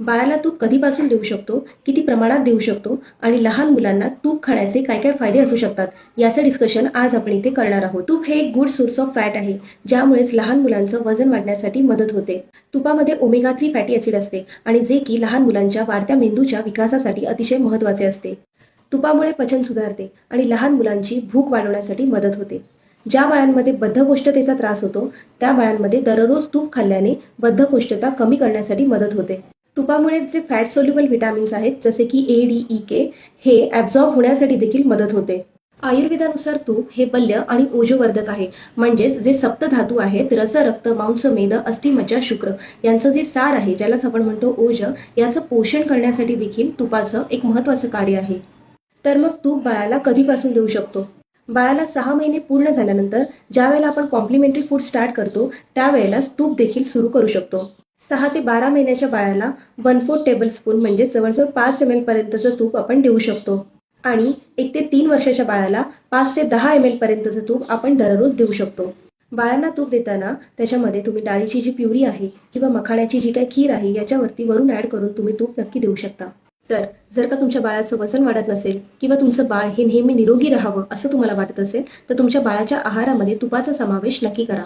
बाळाला तूप कधीपासून देऊ शकतो? किती प्रमाणात देऊ शकतो? आणि लहान मुलांना तूप खाण्याचे काय काय फायदे असू शकतात? याचं डिस्कशन आज आपण इथे करणार आहोत. तूप हे एक गुड सोर्स ऑफ फॅट आहे ज्यामुळेच लहान मुलांचं वजन वाढण्यासाठी मदत होते. तुपामध्ये ओमेगा थ्री फॅटी ॲसिड असते आणि जे की लहान मुलांच्या वाढत्या मेंदूच्या विकासासाठी अतिशय महत्त्वाचे असते. तुपामुळे पचन सुधारते आणि लहान मुलांची भूक वाढवण्यासाठी मदत होते. ज्या बाळांमध्ये बद्धकोष्ठतेचा त्रास होतो त्या बाळांमध्ये दररोज तूप खाल्ल्याने बद्धकोष्ठता कमी करण्यासाठी मदत होते. तुपामुळे जे फॅट सोल्युबल विटॅमिन्स आहेत जसे की ए डी ई के हे ॲब्झॉर्ब होण्यासाठी देखील मदत होते. आयुर्वेदानुसार तूप हे बल्य आणि ओजोवर्धक आहे. म्हणजेच जे सप्तधातू आहेत रस रक्त मांस मेद अस्थिमज्जा शुक्र यांचं जे सार आहे ज्यालाच आपण म्हणतो ओज याचं पोषण करण्यासाठी देखील तुपाचं एक महत्त्वाचं कार्य आहे. तर मग तूप बाळाला कधीपासून देऊ शकतो? बाळाला सहा महिने पूर्ण झाल्यानंतर ज्या वेळेला आपण कॉम्प्लिमेंटरी फूड स्टार्ट करतो त्यावेळेलाच तूप देखील सुरू करू शकतो. सहा ते बारा महिन्याच्या बाळाला वन फोर्थ टेबल स्पून म्हणजे जवळजवळ पाच एम एल पर्यंतचं तूप आपण देऊ शकतो. आणि एक ते तीन वर्षाच्या बाळाला पाच ते दहा एम एल पर्यंतचं तूप आपण दररोज देऊ शकतो. बाळांना तूप देताना त्याच्यामध्ये तुम्ही डाळीची जी प्युरी आहे किंवा मखाण्याची जी काही खीर आहे याच्यावरती वरून ॲड करून तुम्ही तूप नक्की देऊ शकता. तर जर का तुमच्या बाळाचं वजन वाढत नसेल किंवा तुमचं बाळ हे नेहमी निरोगी राहावं असं तुम्हाला वाटत असेल तर तुमच्या बाळाच्या आहारामध्ये तुपाचा समावेश नक्की करा.